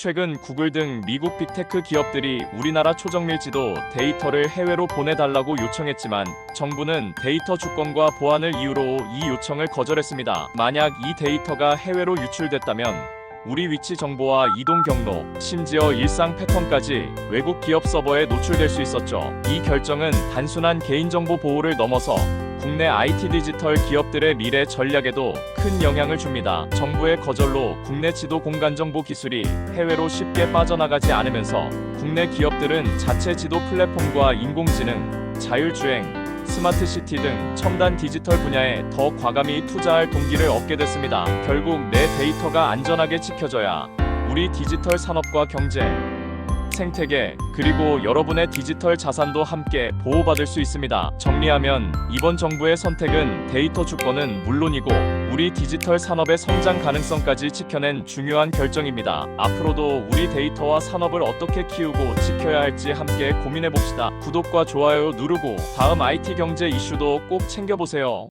최근 구글 등 미국 빅테크 기업들이 우리나라 초정밀지도 데이터를 해외로 보내달라고 요청했지만 정부는 데이터 주권과 보안을 이유로 이 요청을 거절했습니다. 만약 이 데이터가 해외로 유출됐다면 우리 위치 정보와 이동 경로, 심지어 일상 패턴까지 외국 기업 서버에 노출될 수 있었죠. 이 결정은 단순한 개인정보 보호를 넘어서 국내 IT 디지털 기업들의 미래 전략에도 큰 영향을 줍니다. 정부의 거절로 국내 지도 공간 정보 기술이 해외로 쉽게 빠져나가지 않으면서 국내 기업들은 자체 지도 플랫폼과 인공지능, 자율주행, 스마트 시티 등 첨단 디지털 분야에 더 과감히 투자할 동기를 얻게 됐습니다. 결국 내 데이터가 안전하게 지켜져야 우리 디지털 산업과 경제, 생태계, 그리고 여러분의 디지털 자산도 함께 보호받을 수 있습니다. 정리하면 이번 정부의 선택은 데이터 주권은 물론이고 우리 디지털 산업의 성장 가능성까지 지켜낸 중요한 결정입니다. 앞으로도 우리 데이터와 산업을 어떻게 키우고 지켜야 할지 함께 고민해 봅시다. 구독과 좋아요 누르고 다음 IT 경제 이슈도 꼭 챙겨보세요.